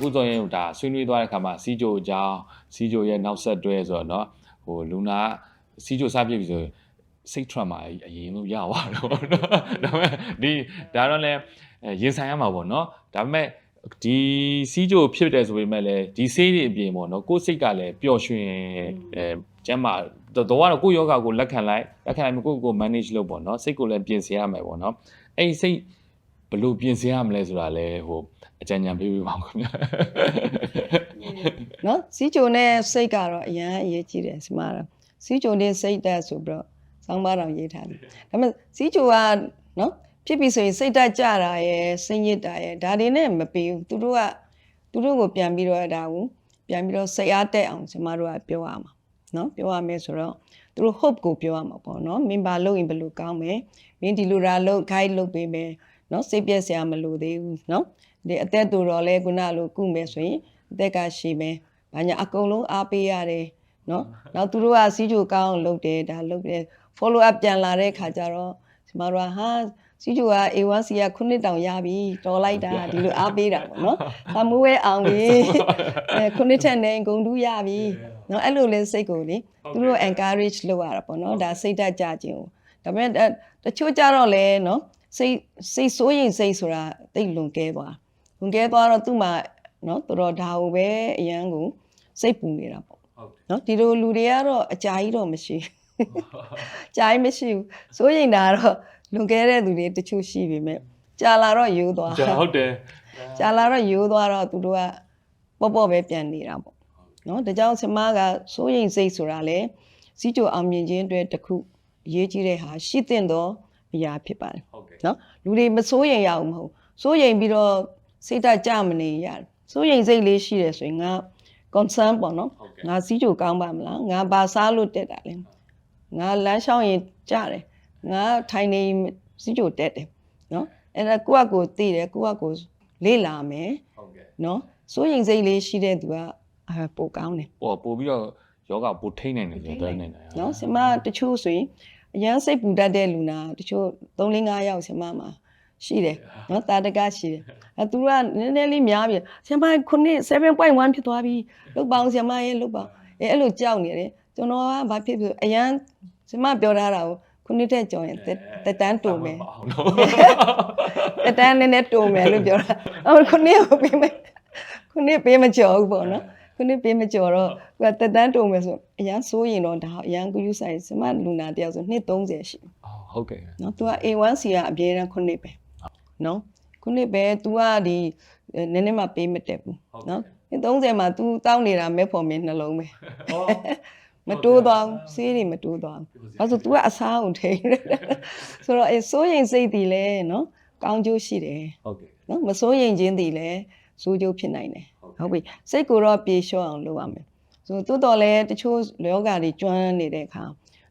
မိုင်းအခုဆိုရင်ဒါဆွေးနွေးသွားတဲ့ခါမှာစီဂျိုအကြောင်းစီဂျိုရဲ့နောက်ဆက်တွဲဆိုတော့เนาะဟိုလူနာစီဂျိုစပြစ်ပြီဆိုစိတ်ထရမှာအရင်ဆုံးရသွားတော့เนาะဒါပေမဲ့ဒီဒါတော့လည်းရင်ဆိုင်ရမှာပေါ့เนาะဒါပေမဲ့ဒီစီးကြိုဖြစ်တယ်ဆိုပေမဲ့လည်းဒီဆေးတွေအပြင်ပေါ့နော်ကိုယ်စိတ်ကလည်းပျော်ရွှင်အဲကျမ်းမာတော့တော့ကတော့ကိုယ့်ယောဂကိုလက်ခံလိုက်လက်ခံလိုက်ကိုယ့်ကို manage လုပ်ပေါ့နော်စိတ်ကိုလည်းပြင်ဆင်ရမယ်ပေါ့နော်အဲ့ဒီစိတ် ဘယ်လိုပြင်ဆင်ရမလဲဆိုတာလည်းဟိုအကြံဉာဏ်ပေးပေးပါဦးခင်ဗျာနော်စီးကြုံနဲ့စိတ်ကတော့အရန်အရေးကြီးတယ်ဒီမှာတော့စီးကြုံနဲ့စိတ်တက်ဆိုပြီးတော့စောင်းပါတော်ရေးထားတယ်ဒါပေမဲ့စီးကြုံကနော်ဖြစ်ပြီဆိုရင်စိတ်တက်ကြတာရယ်စိတ်ညစ်တာရယ်ဒါတွေနဲ့မပြီးဘူးသူတို့ကသူတို့ကိုပြန်ပြီးတော့ဒါကိုပြန်ပြီးတော့စိတ်အားတက်အောင်ကျမတို့ကပြောရမှာနော်ပြောရမယ်ဆိုတော့သူတို့ hope ကိုပြောရမှာပေါ့နော်မင်းပါလို့ရင်ဘယ်လိုကောင်းမယ်မင်းဒီလိုရာလို့ guide လုပ်ပေးမယ် နော်စိတ်ပြည့်စရာမလိုသေးဘူးနော်ဒီအသက်တူတော့လဲခုနလိုကုမယ်ဆိုရင်အသက်ကရှိမယ်။ဘာညာအကုန်လုံးအားပေးရတယ်နော်။နောက်သူတို့ကစီးကြိုကောင်းအောင်လုပ်တယ်ဒါလုပ်တယ် follow up ပြန်လာတဲ့ခါကျတော့ကျမတို့ကဟာစီးကြိုက A1C ကခုနှစ်တောင်ရပြီတော်လိုက်တာဒီလိုအားပေးတာပေါ့နော်။အမွေးအောင်ပြီအဲခုနှစ်ထက်နေဂုံတူးရပြီနော်အဲ့လိုလဲစိတ်ကိုလေသူတို့ encourage လုပ်ရတာပေါ့နော်ဒါစိတ်ဓာတ်ကြခြင်းကိုဒါပေမဲ့တချို့ကြတော့လဲနော် စိတ်စိတ်ဆိုးရင်စိတ်ဆိုတာတိတ်လွန်ကဲသွားလွန်ကဲသွားတော့သူ့မှာနော်တော်တော်ဒါဟိုပဲအရန်ကိုစိတ်ပူနေတာပေါ့ဟုတ်တယ်နော်ဒီလိုလူတွေကတော့အကြာကြီးတော့မရှိဘူးကြာကြီးမရှိဘူးစိုးရင်တာကတော့လွန်ခဲ့တဲ့သူတွေတချို့ရှိပေမဲ့ကြာလာတော့ရိုးသွားကြာဟုတ်တယ်ကြာလာတော့ရိုးသွားတော့သူတို့ကပေါ့ပေါ့ပဲပြန်နေတာပေါ့နော်ဒါကြောင့်ဆမကစိုးရင်စိတ်ဆိုတာလေစီးကြိုအောင်မြင်ခြင်းအတွက်တစ်ခုအရေးကြီးတဲ့ဟာရှိတဲ့တော့ အရာဖြစ်ပါတယ်ဟုတ်ကဲ့နော်လူတွေမစိုးရင်ရအောင်မဟုတ်စိုးရင်ပြီးတော့စိတ်ဓာတ်ကြမနေရတယ်စိုးရင်စိတ်လေးရှိတယ်ဆိုရင်ငါ concern ပေါ့နော်ဟုတ်ကဲ့ငါစီးကြိုကောင်းပါမလားငါဘာစားလို့တက်တာလဲငါလမ်းလျှောက်ရင်ကြတယ်ငါထိုင်နေစီးကြိုတက်တယ်နော်အဲ့ဒါကိုယ့်အကိုသိတယ်ကိုယ့်အကိုလေ့လာမယ်ဟုတ်ကဲ့နော်စိုးရင်စိတ်လေးရှိတဲ့သူကအဲပိုကောင်းတယ်ဟိုပို့ပြီးတော့ယောဂပို့ထိမ့်နိုင်တယ်ဆိုတော့နိုင်တယ်နော်ဆင်မတချို့ဆိုရင် အရန်စိတ်ပူတတ်တဲ့လူနာတချို့3 4 5ယောက်ဆင်မမှာရှိတယ်နော်တာတကရှိတယ်အဲသူကနည်းနည်းလေးများပြီဆင်မခုနှစ်7.1ဖြစ်သွားပြီလုတ်ပါအောင်ဆင်မရဲ့လုတ်ပါအဲအဲ့လိုကြောက်နေတယ်ကျွန်တော်ကဘာဖြစ်ဖြစ်အရန်ဆင်မပြောထားတာကိုခုနှစ်တက်ကြော်ရင်တက်တက်တန်းတူမယ်အောင်နော်တက်တန်းနည်းနည်းတူမယ်လို့ပြောတာအော်ခုနှစ်ကိုပေးမယ်ခုနှစ်ပေးမကြော်ဘူးပေါ့နော် ခုနှစ်ပေးမကြော်တော့သူကတက်တန်းတူမယ်ဆိုအရန်စိုးရင်တော့ဒါအရန်ကူးယူဆိုင်ဆင်မလူနာတယောက်ဆိုနှစ်30ရှိ ဟုတ်ကဲ့ နော် तू က A1C ကအပြည့်တန်းခုနှစ်ပဲနော်ခုနှစ်ပဲ तू ကဒီနည်းနည်းမှပေးမတက်ဘူးနော်နှစ်30မှာ तू တောင်းနေတာမဲဖို့မင်းနှလုံးပဲမတိုးသွားဘူးဆေးတွေမတိုးသွားဘူးဘာလို့ तू ကအစားအောင်ထိန်ဆိုတော့အဲစိုးရင်စိတ်တည်လဲနော်ကောင်းကျိုးရှိတယ် ဟုတ်ကဲ့ နော်မစိုးရင်ချင်းတည်လဲစိုးကျိုးဖြစ်နိုင်တယ် ဟုတ်ပြီစိတ်ကိုတော့ပြေလျှော့အောင်လုပ်ရမယ်ဆိုတိုးတော်လဲတချို့လောကတွေကျွမ်းနေတဲ့အခါ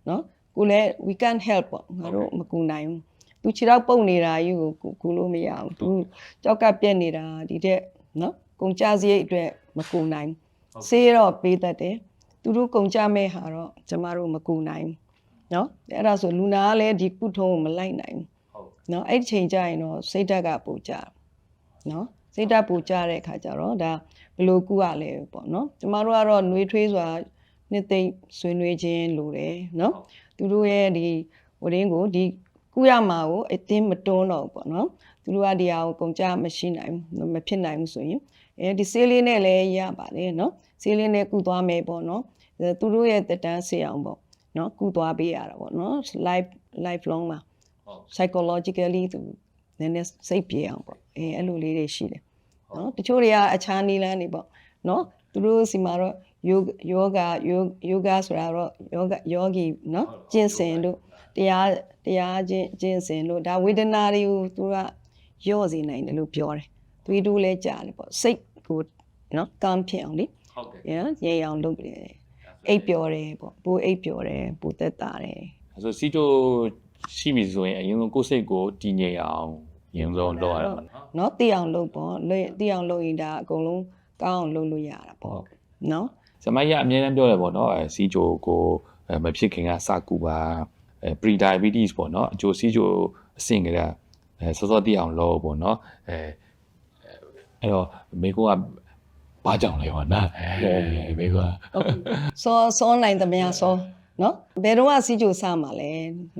နော်ကိုလည်း we can help ပေါ့ငါတို့မကူနိုင်ဘူးသူခြေတော့ပုတ်နေတာကြီးကိုကူကူလို့မရအောင်သူကြောက်ကပြက်နေတာဒီတဲ့နော်ကုန်ကြစရိတ်အတွက်မကူနိုင်ဘူးဆေးတော့ပေးတတ်တယ်သူတို့ကုန်ကြမဲ့ဟာတော့ကျမတို့မကူနိုင်ဘူးနော်အဲ့ဒါဆိုလူနာကလည်းဒီကုထုံးကိုမလိုက်နိုင်ဘူးဟုတ်နော်အဲ့ဒီချိန်ကျရင်တော့စိတ်ဓာတ်ကပူကြတယ်နော် စိတ်ဓာတ်ပူကြတဲ့အခါကျတော့ဒါဘယ်လိုကုရလဲပေါ့နော်ကျမတို့ကတော့နှွေးထွေးစွာနှစ်သိမ့်ဆွေးနွေးခြင်းလိုတယ်နော်သူတို့ရဲ့ဒီဝရင်းကိုဒီကုရမှာကိုအတင်းမတွန်းတော့ဘူးပေါ့နော်သူတို့ကဒီဟာကိုကုန်ကြမရှိနိုင်ဘူးမဖြစ်နိုင်ဘူးဆိုရင်အဲဒီဆေးလေးနဲ့လည်းရပါတယ်နော်ဆေးလေးနဲ့ကုသွားမယ်ပေါ့နော်အဲသူတို့ရဲ့တက်တန်းဆေးအောင်ပေါ့နော်ကုသွားပေးရတာပေါ့နော် life life long မှာဟုတ် psychologically သူနည်းနည်းစိတ်ပြေအောင်ပေါ့အဲအဲ့လိုလေးတွေရှိတယ် နော်တချို့တွေကအခြားနည်းလမ်းတွေပေါ့နော်သူတို့စီမှာတော့ယောယောဂယောဂဆိုတာတော့ယောဂယောဂီနော်ကျင့်စဉ်တို့တရားတရားကျင့်ကျင့်စဉ်တို့ဒါဝေဒနာတွေကိုသူကယော့စေနိုင်တယ်လို့ပြောတယ်သွေးတိုးလဲကြားတယ်ပေါ့စိတ်ကိုနော်ကမ်းဖြစ်အောင်လေဟုတ်ကဲ့ရရေအောင်လုပ်ပြတယ်အိပ်ပျော်တယ်ပေါ့ပိုးအိပ်ပျော်တယ်ပိုးသက်သာတယ်အဲဆိုစီတိုရှိပြီဆိုရင်အရင်ဆုံးကိုယ်စိတ်ကိုတည်ငြိမ်အောင်အ ရင်ဆုံးလုပ်ရတာပေါ့နော် เนาะသိအောင်လုပ်ပေါ့လွတ်သိအောင်လုပ်ရင်ဒါအကုန်လုံးကောင်းအောင်လုပ်လို့ရတာပေါ့เนาะ ဇမိုင်းရအများအားပြောတယ်ပေါ့နော်အဲစီဂျိုကိုအဲမဖြစ်ခင်ကစကူပါအဲ pre diabetes ပေါ့နော်အကျိုးစီဂျိုအဆင့်ကလေးအဲစောစောတည်အောင်လုပ်ပေါ့နော်အဲ အဲ့တော့မေကိုကဘာကြောင့်လဲဟောနာအဲမေကိုက စောစောနိုင်သမျှစောနော်ဘယ်တော့မှစီးကြိုစားမှာလဲ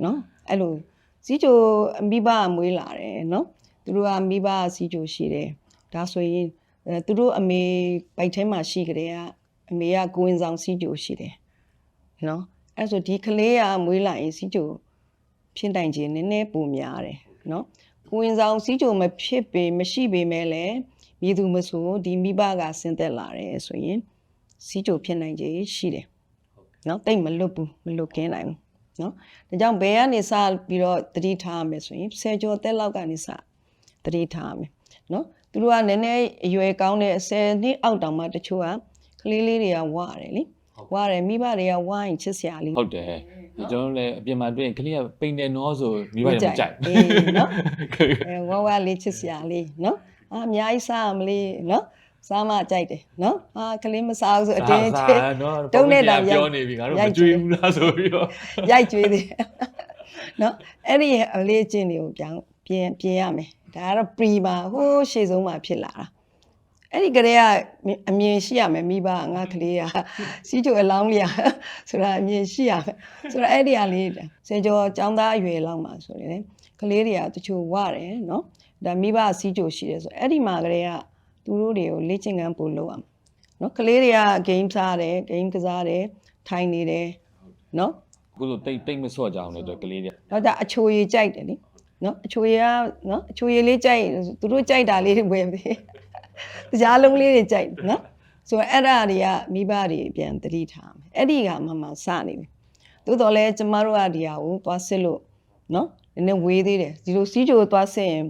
နော်အဲ့လို စီးကြိုမိဘကမွေးလာတယ်နော်သူတို့ကမိဘကစီးကြိုရှိတယ်ဒါဆိုရင်အဲသူတို့အမေပိုက်ထဲမှာရှိကြတယ်ကအမေကကိုဝင်ဆောင်စီးကြိုရှိတယ်နော်အဲ့ဆိုဒီကလေးကမွေးလာရင်စီးကြိုဖြစ်နိုင်ခြင်းနည်းနည်းပိုများတယ်နော်ကိုဝင်ဆောင်စီးကြိုမဖြစ်ပေမရှိပေမဲ့လည်းမြည်သူမဆိုဒီမိဘကဆင်းသက်လာတယ်ဆိုရင်စီးကြိုဖြစ်နိုင်ခြေရှိတယ်။နော်တိတ်မလွတ်ဘူးမလွတ်ကင်းနိုင်ဘူး။ နော်ဒါကြောင့်ဘယ်ကနေစပြီးတော့တတိထားရမယ်ဆိုရင်ဆယ်ကျော်သက်လောက်ကနေစတတိထားရမယ်။နော်သူတို့ကနည်းနည်းအရွယ်ကောင်းတဲ့ဆယ်နှစ်အောက်တောင်မှတချို့ကကလေးလေးတွေကဝရတယ်လေ။ဝရတယ်မိဘတွေကဝရင်ချစ်စရာလေးဟုတ်တယ်ကျွန်တော်လည်းအပြင်မှာတွေ့ရင်ကလေးကပိန်တယ်နော်ဆိုမိဘတွေမကြိုက်အေးနော်အဲဝဝလေးချစ်စရာလေးနော်အာအများကြီးစားရမလေးနော် စားမှကြိုက်တယ်နော်အာကလေးမစားဘူးဆိုအတင်းချွေးနော်တုံးနဲ့တောင်ရိုက်ပြောနေပြီငါတို့ရိုမက်ကြွေးဘူးလားဆိုပြီးတော့ရိုက်ကျွေးသေးတယ်နော်အဲ့ဒီအလေးချင်းတွေကိုပြောင်းပြင်ပြင်ရမယ်ဒါကတော့ pre မှာဟိုးရှေ့ဆုံးမှာဖြစ်လာတာအဲ့ဒီကလေးကအမြင်ရှိရမယ်မိဘကငါကလေးကစီးချိုအလောင်းလေးရဆိုတာအမြင်ရှိရမယ်ဆိုတော့အဲ့ဒီကလေးစေကျော်ចောင်းသားအရွယ်လောက်မှာဆိုရင်လေကလေးတွေကတချို့ဝတယ်နော်ဒါမိဘကစီးချိုရှိတယ်ဆိုအဲ့ဒီမှာကလေးက သူတို့တွေကိုလေ့ကျင့်ခန်းပို့လုပ်အောင်နော်ကလေးတွေက game စားတယ် game ကစားတယ်ထိုင်နေတယ်နော်အခုလိုတိတ်တိတ်မဆော့ကြအောင်လေတော့ကလေးတွေတော့ဒါအချိုရည်ကြိုက်တယ်နိနော်အချိုရည်ကနော်အချိုရည်လေးကြိုက်သူတို့ကြိုက်တာလေးတွေဝယ်ပေးတရားလုံးလေးတွေကြိုက်နော်ဆိုတော့အဲ့ဒါတွေကမိဘတွေပြန်တတိထားမယ်အဲ့ဒီကမှမှစနေပြီသို့တော်လဲကျမတို့ကဒီဟာကိုသွားစစ်လို့နော်နည်းနည်းဝေးသေးတယ်ဒီလိုစီးကြိုသွားစစ်ရင်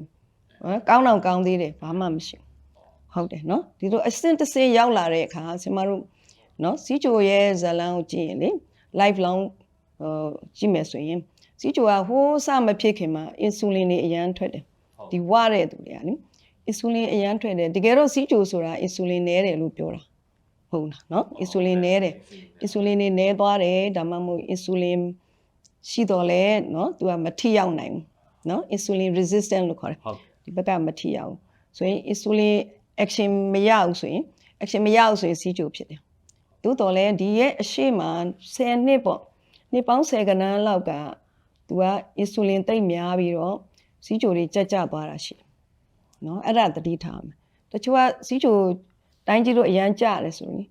နော်ကောင်းတော့ကောင်းသေးတယ်ဘာမှမရှိဘူး ဟုတ်တယ်နော်ဒီလိုအစင်တစင်ရောက်လာတဲ့အခါကျမတို့နော်စီးကြိုရဲ့ဇလန်းကိုကြည့်ရင်လေ live long ဟိုကြည့်မယ်ဆိုရင်စီးချိုကဟိုးစမဖြစ်ခင်မှာအင်ဆူလင်တွေအရန်ထွက်တယ်ဒီဝတဲ့သူတွေကနိအင်ဆူလင်အရန်ထွက်တယ်တကယ်တော့စီးချိုဆိုတာအင်ဆူလင်နည်းတယ်လို့ပြောတာဟုတ်လားနော်အင်ဆူလင်နည်းတယ်အင်ဆူလင်တွေနည်းသွားတယ်ဒါမှမဟုတ်အင်ဆူလင်ရှိတော့လဲနော်သူကမထိရောက်နိုင်ဘူးနော်အင်ဆူလင် resistant လို့ခေါ်တယ်ဟုတ်ဒီဘက်ကမထိရအောင်ဆိုရင် insulin action မရဘူးဆိုရင် action မရဘူးဆိုရင်စီးကြိုဖြစ်တယ်သို့တော်လည်းဒီရဲ့အရှိမ10နှစ်ပေါ့နှစ်ပေါင်း10ကဏ္ဍလောက်ကသူက insulin တိတ်များပြီးတော့စီးကြိုတွေကြက်ကြသွားတာရှိတယ်နော်အဲ့ဒါသတိထားမယ်တချို့ကစီးကြိုတိုင်းကြီးတို့အရန်ကြတယ်ဆိုရင်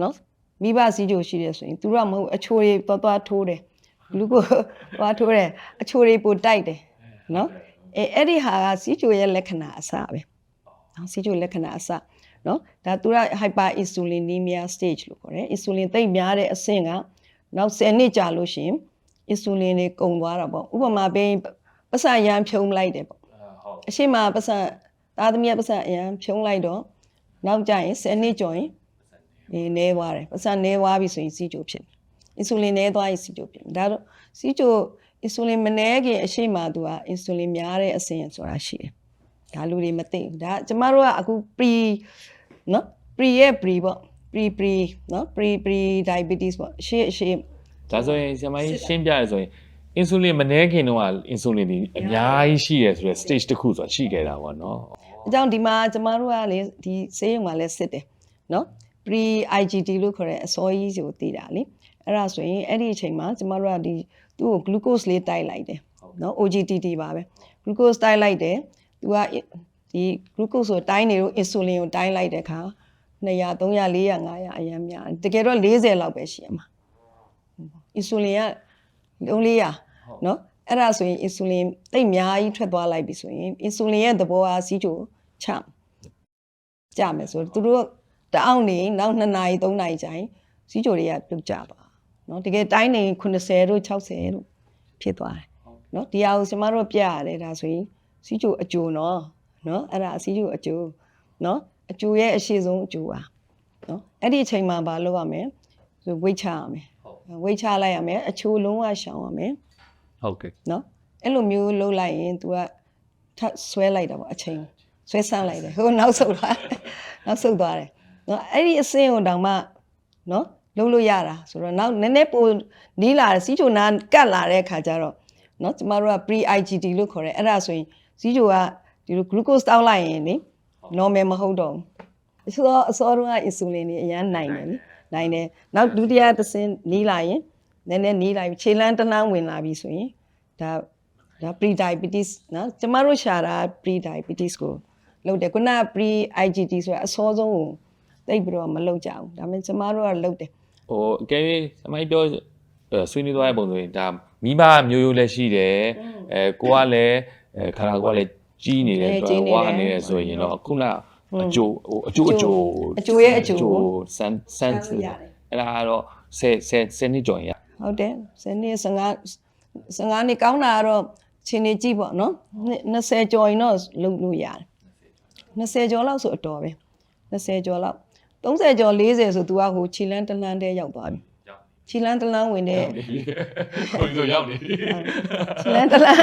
နော်မိဘစီးကြိုရှိတယ်ဆိုရင်သူတို့ကမဟုတ်အချိုတွေသွားသွားထိုးတယ်လူကိုသွားထိုးတယ်အချိုတွေပိုတိုက်တယ်နော်အဲအဲ့ဒီဟာကစီချိုရဲ့လက္ခဏာအစပဲ နော်စီချိုလက္ခဏာအစနော်ဒါသူက hyper insulinemia stage လို့ခေါ်တယ် insulin သိပ်များတဲ့အဆင့်ကနောက်10နှစ်ကြာလို့ရှိရင် insulin တွေကုန်သွားတာပေါ့ဥပမာပေးပတ်စံရမ်းဖြုံးလိုက်တယ်ပေါ့ဟုတ်အရှိမပတ်စံသားသမီးကပတ်စံအရမ်းဖြုံးလိုက်တော့နောက်ကျရင်10နှစ်ကျော်ရင်ဒီနေသွားတယ်ပတ်စံနေသွားပြီဆိုရင်စီချိုဖြစ်တယ် insulin နေသွားရင်စီချိုဖြစ်တယ်ဒါတော့စီချို insulin မနေခင်အရှိမသူက insulin များတဲ့အဆင့်ဆိုတာရှိတယ် ဒါလူတွေမသိဘူးဒါကျမတို့ကအခု pre နော် pre ရဲ့ pre ပေါ့ pre pre နော် pre pre diabetes ပေါ့အရှိအရှိဒါဆိုရင်ဆရာမကြီးရှင်းပြရဆိုရင် insulin မနှဲခင်တော့က insulin ဒီအများကြီးရှိရဆိုတဲ့ stage တစ်ခုဆိုတာရှိခဲ့တာပေါ့နော်အကြောင်းဒီမှာကျမတို့ကလေဒီဆေးရုံမှာလဲစစ်တယ်နော် pre IGT လို့ခေါ်တဲ့အစောကြီးကိုတည်တာလေအဲ့ဒါဆိုရင်အဲ့ဒီအချိန်မှာကျမတို့ကဒီသူ့ကို glucose လေးတိုက်လိုက်တယ်နော် OGTT ပါပဲ glucose တိုက်လိုက်တယ် သူကဒီ glucose ကိုတိုင်းနေလို့ insulin ကိုတိုင်းလိုက်တဲ့အခါ200 300 400 500အရင်များတယ်တကယ်တော့40လောက်ပဲရှိရမှာ insulin က300နော်အဲ့ဒါဆိုရင် insulin တိတ်အများကြီးထွက်သွားလိုက်ပြီဆိုရင် insulin ရဲ့သဘောအားစီးချိုချကြမယ်ဆိုတော့သူတို့တအောင်နေနောက်2နာရီ3နာရီကျရင်စီးချိုတွေကပြုတ်ကြပါနော်တကယ်တိုင်းနေ80တို့60တို့ဖြစ်သွားတယ်နော်ဒီဟာကိုကျွန်မတို့ပြရတယ်ဒါဆိုရင် စီးချိုအကျိုးနော်နော်အဲ့ဒါစီးချိုအကျိုးနော်အကျိုးရဲ့အရှိဆုံးအကျိုးပါနော်အဲ့ဒီအချိန်မှာမလုပ်ရမယ်ဆိုဝိတ်ချရမယ်ဝိတ်ချလိုက်ရမယ်အချိုးလုံးဝရှောင်ရမယ်ဟုတ်ကဲ့နော်အဲ့လိုမျိုးလုပ်လိုက်ရင် तू ကထပ်ဆွဲလိုက်တာပေါ့အချိန်ဆွဲဆန်းလိုက်တယ်ဟိုနောက်ဆုတ်သွားနောက်ဆုတ်သွားတယ်နော်အဲ့ဒီအစင်းကိုတောင်မှနော်လုပ်လို့ရတာဆိုတော့နောက်နည်းနည်းပိုနီးလာတယ်စီးချိုနာကတ်လာတဲ့ခါကျတော့နော်ကျမတို့က pre IGT လို့ခေါ်တယ်အဲ့ဒါဆိုရင် စီးချိုကဒီလို glucose တောက်လိုက်ရင်လေ normal မဟုတ်တော့ဘူးအစောအစောတုန်းက insulin တွေအရန်နိုင်တယ်လေနိုင်တယ်နောက်ဒုတိယတစ်ဆင့်နီးလာရင်နည်းနည်းနီးလာပြီခြေလမ်းတစ်လမ်းဝင်လာပြီဆိုရင်ဒါဒါ pre diabetes နော်ကျမတို့ရှာတာ pre diabetes ကိုလုပ်တယ်ခုနက pre IGT ဆိုတာအစောဆုံးကိုသိပ်ပြီးတော့မလုပ်ကြဘူးဒါပေမဲ့ကျမတို့ကလုပ်တယ်ဟိုအကယ်၍အမိုက်ပြောအဲဆွေးနွေးသွားတဲ့ပုံဆိုရင်ဒါမိဘမျိုးရိုးလည်းရှိတယ်အဲကိုကလည်း အဲခန္ဓာကိုယ်ကလည်းကြီးနေတယ်အဲဆိုကြီးတော့နေတယ်ဝါနေတယ်ဆိုရင်တော့ခုနအကျိုးဟိုအကျိုးအကျိုးအကျိုးရဲ့အကျိုးကိုစမ်းစမ်းစမ်းလို့ရတယ်အဲ့ဒါကတော့ဆယ်ဆယ်ဆယ်နှစ်ကျော်ရင်ရဟုတ်တယ်ဇနီး15 15နှစ်ကောင်းတာကတော့ချင်းနေကြည့်ပေါ့နော်နှစ်20ကျော်ရင်တော့လုပ်လို့ရတယ်20ကျော်လောက်ဆိုအတော်ပဲ20ကျော်လောက်30ကျော်40ဆို तू ကဟိုခြေလန်းတလန်းတည်းရောက်သွားပြီ ခြေလန်းတလန်းဝင်တဲ့ကိုယ်ဆိုရောက်နေပြီခြေလန်းတလန်း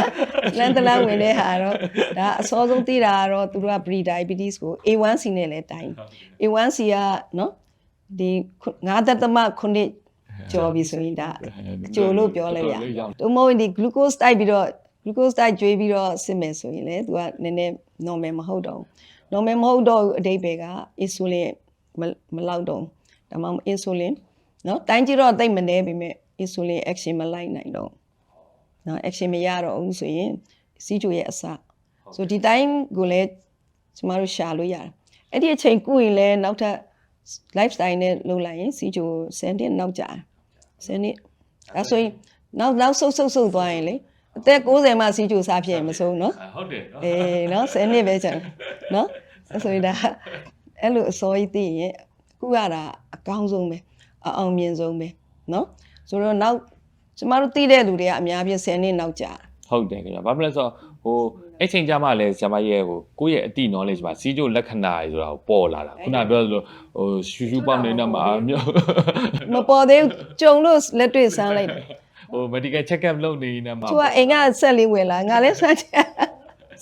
ခြေလန်းတလန်းဝင်တဲ့ဟာတော့ဒါအစောဆုံးသိတာကတော့သူတို့က pre diabetes ကို A1C နဲ့လည်းတိုင်း A1C ကနော်ဒီ9သက်သမခုနှစ်ကျော်ပြီဆိုရင်ဒါအကျိုးလို့ပြောလိုက်ရ။တို့မဟုတ်ရင်ဒီ glucose တိုက်ပြီးတော့ glucose တိုက်ကျွေးပြီးတော့စစ်မယ်ဆိုရင်လေသူကနည်းနည်း normal မဟုတ်တော့ဘူး။ normal မဟုတ်တော့ဘူးအတိတ်ပဲက insulin မမလောက်တော့ဘူး။ဒါမှမဟုတ် insulin နော်တိုင်းကြည့်တော့တိတ်မနေပြီမဲ့ insulin action မလိုက်နိုင်တော့ဘူး။နော် action မရတော့ဘူးဆိုရင်စီးချိုရဲ့အစဆိုဒီတိုင်းကိုလည်းကျမတို့ရှာလို့ရတယ်။အဲ့ဒီအချိန်ကုရင်လည်းနောက်ထပ် lifestyle နဲ့လုပ်လိုက်ရင်စီးချို10နှစ်နောက်ကြာ10နှစ်အဲဆိုရင်နောက်နောက်ဆုပ်ဆုပ်ဆုပ်သွားရင်လေအသက်60မှစီးချိုစားဖြစ်ရင်မဆုံးနော်ဟုတ်တယ်နော်အေးနော်10နှစ်ပဲကျန်နော်အဲဆိုရင်ဒါအဲ့လိုအစောကြီးသိရင်ခုရတာအကောင်းဆုံးပဲ အအောင်မြင်ဆုံးပဲနော်ဆိုတော့နောက်ကျမတို့သိတဲ့လူတွေကအများကြီး10နှစ်နောက်ကြာတာဟုတ်တယ်ခင်ဗျာဘာဖြစ်လဲဆိုတော့ဟိုအဲ့ချိန်ကြမှာလဲဆရာမရဲ့ဟိုကိုယ့်ရဲ့အတိ knowledge မှာစီးကျိုလက္ခဏာတွေဆိုတာကိုပေါ်လာတာခုနပြောသလိုဟိုရှူရှူပေါက်နေတော့မှာမျိုးမပေါ်သေးဘူးကြုံလို့လက်တွေ့ဆန်းလိုက်တယ်ဟို medical check up လုပ်နေနေမှာသူကအိမ်ကဆက်လေးဝင်လာငါလည်းဆန်းချင်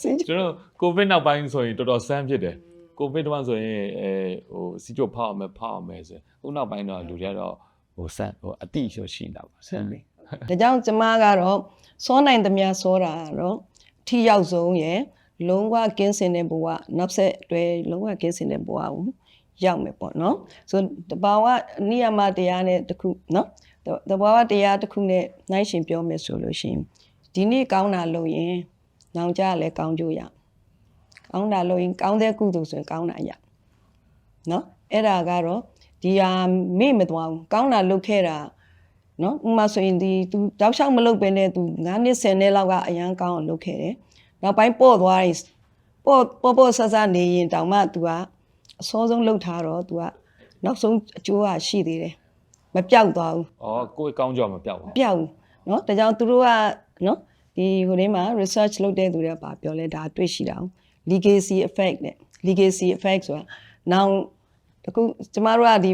စီးချိုကျွန်တော်ကိုဗစ်နောက်ပိုင်းဆိုရင်တော်တော်ဆန်းဖြစ်တယ် ကိုဗစ်တော့ဆိုရင်အဲဟိုစီကျိုဖောက်အောင်မယ်ဖောက်အောင်မယ်ဆိုခုနောက်ပိုင်းတော့လူတွေကတော့ဟိုဆန်းဟိုအတိရှိရှိနေတာပါဆန်းနေဒါကြောင့်ကျမကတော့စောနိုင်သမျှစောတာကတော့ထိရောက်ဆုံးရယ်လုံးဝကင်းစင်တဲ့ဘဝနောက်ဆက်တွဲလုံးဝကင်းစင်တဲ့ဘဝကိုရောက်မယ်ပေါ့နော်ဆိုတဘာဝနိယမတရားနဲ့တခုနော်တဘာဝတရားတစ်ခုနဲ့နိုင်ရှင်ပြောမယ်ဆိုလို့ရှိရင်ဒီနေ့ကောင်းတာလုပ်ရင်နောင်ကြလည်းကောင်းကြရ ကောင်းတာလုပ်ရင်ကောင်းတဲ့ကုသိုလ်ဆိုရင်ကောင်းတာရနော်အဲ့ဒါကတော့ဒီဟာမေ့မသွားဘူးကောင်းတာလုပ်ခဲ့တာ နော်ဥပမာဆိုရင်ဒီ तू တောက်လျှောက်မလုပ်ဘဲနဲ့ तू 9နှစ်10နှစ်လောက်ကအရန်ကောင်းအောင်လုပ်ခဲ့တယ်နောက်ပိုင်းပေါ့သွားရင်ပေါ့ပေါ့ပေါ့ဆဆနေရင်တောင်မှ तू ကအစောဆုံးလှုပ်ထားတော့ तू ကနောက်ဆုံးအကျိုးကရှိသေးတယ်မပြောက်သွားဘူး ဩကိုယ်ကောင်းကြောမပြောက်ဘူး မပြောက်ဘူးနော်ဒါကြောင့်သူတို့ကနော်ဒီဟိုထဲမှာ research လုပ်တဲ့သူတွေကပါပြောလဲဒါတွေ့ရှိတာအောင် legacy effect နဲ့ legacy effect ဆိုတာနောင်အခုကျမတို့ကဒီ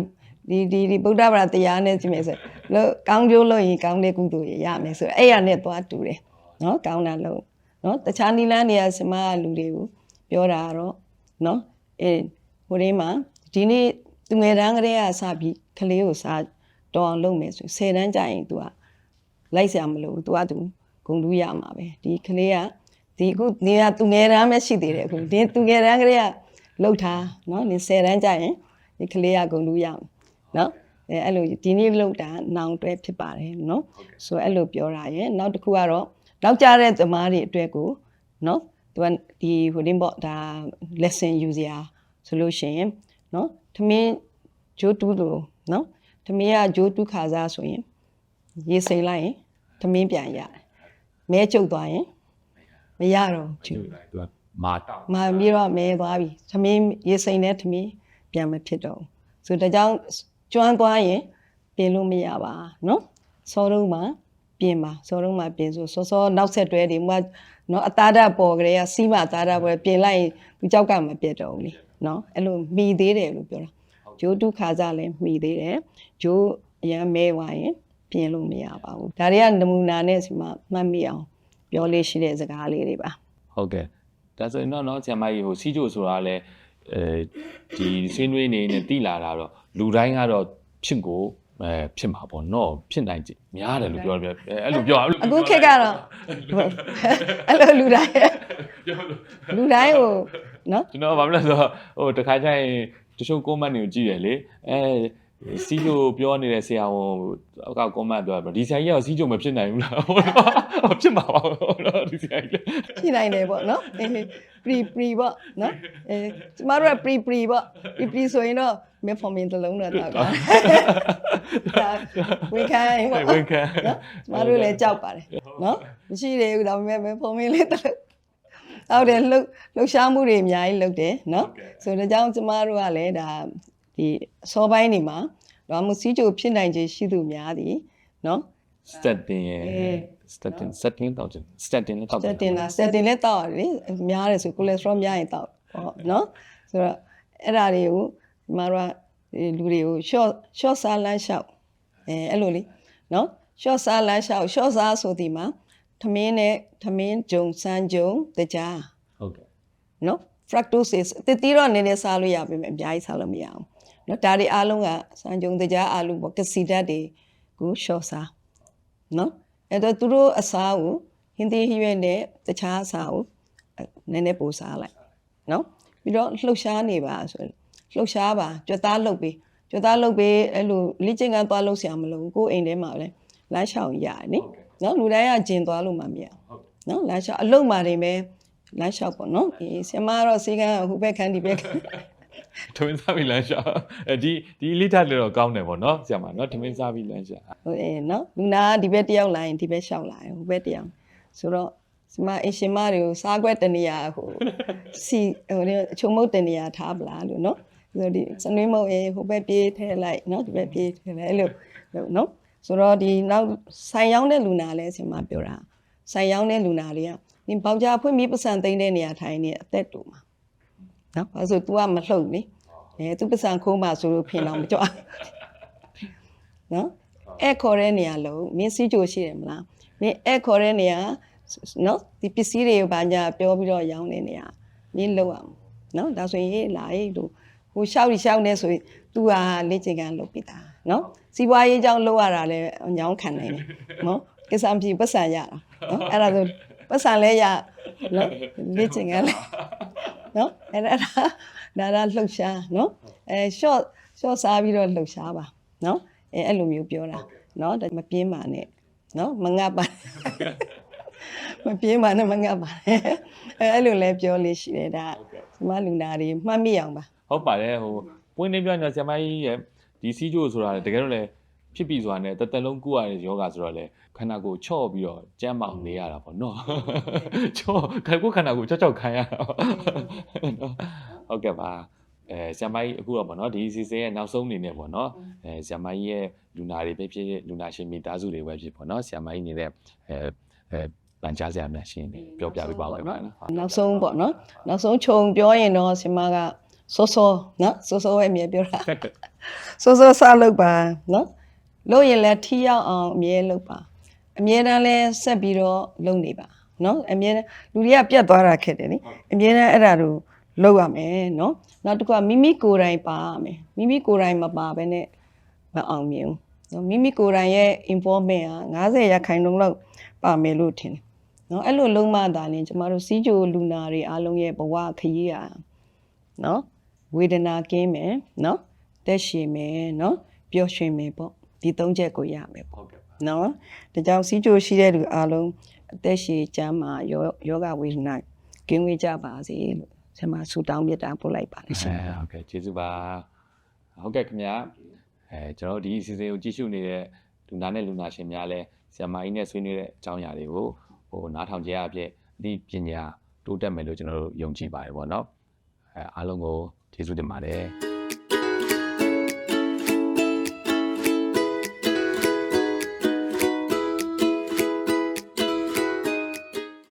ဒီဒီဒီဗုဒ္ဓဘာသာတရားနဲ့ကြည့်မယ်ဆိုလို့ကောင်းကျိုးလို့ရင်ကောင်းတဲ့ကုသိုလ်ရရမယ်ဆိုအဲ့ရနဲ့သွားတူတယ်နော်ကောင်းတာလို့နော်တခြားနီလန်းတွေကကျမကလူတွေကိုပြောတာကတော့နော်အဲဟိုတင်းမှာဒီနေ့သူငယ်တန်းကလေးကစပြီးကလေးကိုစားတော်အောင်လုပ်မယ်ဆို10တန်းကြာရင် तू ကလိုက်ဆရာမလို့ तू ကသူဂုံတူးရမှာပဲဒီကလေးက ဒီအခုနေရသူငယ်တန်းပဲရှိသေးတယ်အခုဒီသူငယ်တန်းကလေးကလောက်ထားနော်နေ10တန်းကြာရင်ဒီကလေးကဂုံလူရအောင်နော်အဲအဲ့လိုဒီနေ့လောက်တာနောင်တွဲဖြစ်ပါတယ်နော်ဆိုတော့အဲ့လိုပြောတာရယ်နောက်တစ်ခုကတော့နောက်ကြတဲ့သမားတွေအတွက်ကိုနော်သူကဒီဟိုတင်းပေါ့ဒါ lesson ယူစရာဆိုလို့ရှိရင်နော်သမင်းဂျိုးတူးလို့နော်သမင်းကဂျိုးတူးခါစားဆိုရင် ရေးစိမ့်လိုက်ရင်သမင်းပြန်ရတယ်မဲချုပ်သွားရင် မရတော့ဘူးသူကမာတောက်မာပြီးတော့မဲသွားပြီသမင်းရေစိမ်နဲ့သမင်းပြန်မဖြစ်တော့ဘူးဆိုတော့ဒါကြောင့်ကျွမ်းသွားရင်ပြင်လို့မရပါနော်စောတော့မှပြင်ပါစောတော့မှပြင်ဆိုစောစောနောက်ဆက်တွဲတွေမှနော်အသားဓာတ်ပေါ်ကလေးကစီးမအသားဓာတ်ပေါ်ပြင်လိုက်ရင်သူကြောက်ကမပြတ်တော့ဘူးလေနော်အဲ့လိုမိသေးတယ်လို့ပြောတာဂျိုးတုခါစားလည်းမိသေးတယ်ဂျိုးအရန်မဲသွားရင်ပြင်လို့မရပါဘူးဒါတွေကနမူနာနဲ့စီမမှတ်မိအောင် ပြောလေးရှိတဲ့စကားလေးတွေပါ ဟုတ်ကဲ့ဒါဆိုရင်တော့เนาะဆရာမကြီးဟိုစီးကျိုဆိုတာလဲအဲဒီဆွေးနွေးနေနေတိလာတာတော့လူတိုင်းကတော့ဖြစ်ကို အဲဖြစ်မှာပေါ့နော်ဖြစ်နိုင်ကြများတယ်လို့ပြောတယ်အဲအဲ့လိုပြောအဲ့လို အခုခေတ်ကတော့အဲ့လိုလူတိုင်းလူတိုင်းကိုနော် ကျွန်တော်ဗာမလဲဆိုတော့ဟိုတခါကျရင်တချို့ comment တွေကိုကြည့်ရလေအဲ စီးလို့ပြောနေတဲ့ဆရာဝန်အကောက် comment ပြောတယ်ဒီဆရာကြီးကစီးကြုံမဖြစ်နိုင်ဘူးလားဟုတ်တော့ဖြစ်မှာပါဟုတ်တော့ဒီဆရာကြီးလေရှိနိုင်တယ်ပေါ့နော်အေး pre pre ပေါ့နော်အဲကျမတို့က pre pre ပေါ့ pre pre ဆိုရင်တော့ metformin တစ်လုံးတော့တောက်တာဒါဝန်ခံရင်ပေါ့ဝင်ခံနော်ကျမတို့လည်းကြောက်ပါတယ်နော်မရှိသေးဘူးဒါပေမဲ့ metformin လေးတစ်လုံးဟုတ်တယ်လှုပ်လှုပ်ရှားမှုတွေအများကြီးလုပ်တယ်နော်ဆိုတော့ကြောင့်ကျမတို့ကလည်းဒါ ဒီအစောပိုင်းနေမှာတော့မစီးကြိုဖြစ်နိုင်ခြင်းရှိသူများသည်နော် statin ရယ်အေး statin statin တောက်ချင် statin လည်းတောက်စက်တင်လားစက်တင်လည်းတောက်ရတယ်လေများတယ်ဆိုကိုလက်စထရောများရင်တောက်ပေါ့နော်ဆိုတော့အဲ့ဒါတွေကိုဒီမှာတော့ဒီလူတွေကို short short စားလမ်းလျှောက်အဲအဲ့လိုလေနော် short စားလမ်းလျှောက် short စားဆိုဒီမှာသမင်းနဲ့သမင်းဂျုံစမ်းဂျုံတကြားဟုတ်ကဲ့နော် fructose တတိတော့နည်းနည်းစားလို့ရပါမယ်အများကြီးစားလို့မရအောင် နော်ဒါတွေအားလုံးကစမ်းဂျုံတကြားအားလုံးပေါ့ကစီဓာတ်တွေကို short စားနော်အဲ့တော့သူတို့အစားကိုဟင်းသီးဟရွက်နဲ့တခြားအစားကိုအဲ့နည်းနည်းပိုစားလိုက်နော်ပြီးတော့လှုပ်ရှားနေပါဆိုရင်လှုပ်ရှားပါကြွက်သားလှုပ်ပြီးကြွက်သားလှုပ်ပြီးအဲ့လိုလိကျင်ကန်သွားလှုပ်ဆရာမလို့ကိုယ်အိမ်ထဲမှာပဲလမ်းလျှောက်ရတယ်နိနော်လူတိုင်းကဂျင်သွားလို့မှမရဘူးနော်လမ်းလျှောက်အလုံးမာတွေပဲလမ်းလျှောက်ပေါ့နော်ဒီဆရာမကတော့စီကန်းဟိုဘက်ခန်းဒီဘက်ခန်း ထမင်းစားပြီးလမ်းရှာအဲဒီဒီလိထလည်းတော့ကောင်းတယ်ပေါ့နော်ဆရာမနော်ထမင်းစားပြီးလမ်းရှာဟိုအဲနော်လူနာကဒီဘက်တစ်ယောက်လာရင်ဒီဘက်လျှောက်လာရင်ဟိုဘက်တစ်ယောက်ဆိုတော့ဒီမှာအရှင်မတွေကိုစားကွက်တနေရဟိုစီဟိုလေအချုံမုတ်တနေရထားပလားလို့နော်ဆိုတော့ဒီစနွေးမုတ်ရေဟိုဘက်ပြေးထဲလိုက်နော်ဒီဘက်ပြေးထဲလိုက်အဲ့လိုလို့နော်ဆိုတော့ဒီနောက်ဆိုင်ရောက်တဲ့လူနာလဲအရှင်မပြောတာဆိုင်ရောက်တဲ့လူနာတွေကဒီပေါကြဖွင့်ပြီးပတ်စံသိမ်းတဲ့နေရာထိုင်နေအသက်တူမှာနော်ဘာလို့ဆို तू ကမလှုပ်နေ အဲ तू ပတ်စံခိုးမှဆိုလို့ဖင်တော့မကြောက်နော်အဲ့ခေါ်တဲ့နေရာလုံးမင်းစီးကြိုရှိတယ်မလားမင်းအဲ့ခေါ်တဲ့နေရာနော်ဒီပစ္စည်းတွေကိုဘာညာပြောပြီးတော့ရောင်းနေနေရမင်းလောက်အောင်နော်ဒါဆိုရင်လာရေးလို့ဟိုရှောက်ရှောက်နေဆိုရင် तू ဟာလေ့ကျင့်ခန်းလုပ်ပြီးသားနော်စီးပွားရေးကြောင်းလုပ်ရတာလဲညောင်းခံနိုင်တယ်နော်ကိစ္စမဖြစ်ပတ်စံရတာနော်အဲ့ဒါဆိုပတ်စံလဲရနော်လေ့ကျင့်ခန်းလဲနော်အဲ့ဒါ ဒါဒါလှုပ်ရှားနော်အဲ short short စားပြီးတော့လှုပ်ရှားပါနော်အဲအဲ့လိုမျိုးပြောတာနော်မပြင်းပါနဲ့နော်မငတ်ပါမပြင်းပါနဲ့မငတ်ပါနဲ့အဲအဲ့လိုလဲပြောလို့ရှိတယ်ဒါဒီမှာလူနာတွေမှတ်မိအောင်ပါဟုတ်ပါတယ်ဟိုပွင့်နေပြောနေဆရာမကြီးရဲ့ဒီစီဂျိုဆိုတာတကယ်တော့လေဖြစ်ပြီးဆိုတာ ਨੇ တသက်လုံးကုရတဲ့ယောဂဆိုတော့လေခန္ဓာကိုယ်ချော့ပြီးတော့ကြမ်းမောင်နေရတာပေါ့နော်ချော့ခိုင်ကိုခန္ဓာကိုယ်ချော့ချော့ခံရတာပေါ့နော် ဟုတ်ကဲ့ပါအဲဆရာမကြီးအခုတော့ပေါ့နော်ဒီစီစဉ်ရဲ့နောက်ဆုံးအနေနဲ့ပေါ့နော်အဲဆရာမကြီးရဲ့လူနာတွေပဲဖြစ်ဖြစ်လူနာရှင်မိသားစုတွေပဲဖြစ်ပေါ့နော်ဆရာမကြီးနေတဲ့အဲအဲပန်ကြားဆရာများရှင်နေပြောပြပေးပါဦးခင်ဗျာနော်နောက်ဆုံးပေါ့နော်နောက်ဆုံးခြုံပြောရင်တော့ဆင်မကစောစောနော်စောစောပဲအမြဲပြောတာစောစောစလုပ်ပါနော်လို့ရင်လည်းထီရောက်အောင်အမြဲလုပ်ပါအမြဲတမ်းလဲဆက်ပြီးတော့လုပ်နေပါနော်အမြဲတမ်းလူတွေကပြတ်သွားတာခက်တယ်နိအမြဲတမ်းအဲ့ဒါတို့ လုပ်ရမယ်နော်နောက်တစ်ခုကမိမိကိုယ်တိုင်ပါရမယ်မိမိကိုယ်တိုင်မပါဘဲနဲ့မအောင်မြင်ဘူးနော်မိမိကိုယ်တိုင်ရဲ့ involvement က90ရာခိုင်နှုန်းလောက်ပါမယ်လို့ထင်တယ်နော်အဲ့လိုလုံးမတာရင်ကျမတို့စီးကြိုလူနာတွေအားလုံးရဲ့ဘဝခရီးရနော်ဝေဒနာကင်းမယ်နော်တက်ရှည်မယ်နော်ပျော်ရွှင်မယ်ပေါ့ဒီသုံးချက်ကိုရမယ်ပေါ့ဟုတ်ကဲ့ပါနော်ဒါကြောင့်စီးကြိုရှိတဲ့လူအားလုံးအသက်ရှည်ကျန်းမာယောယောဂဝေဒနာကင်းဝေးကြပါစေလို့ ဆရာမဆုတောင်းမြတ်တာပို့လိုက်ပါတယ်ရှင်အဲဟုတ်ကဲ့ကျေးဇူးပါဟုတ်ကဲ့ခင်ဗျာအဲကျွန်တော်တို့ဒီအစီအစဉ်ကိုကြည့်ရှုနေတဲ့လူနာနဲ့လူနာရှင်များလဲဆရာမကြီးနဲ့ဆွေးနွေးတဲ့အကြောင်းအရာတွေကိုဟိုနားထောင်ကြရအဖြစ်အသိပညာတိုးတက်မယ်လို့ကျွန်တော်တို့ယုံကြည်ပါတယ်ပေါ့နော်အဲအားလုံးကိုကျေးဇူးတင်ပါတယ်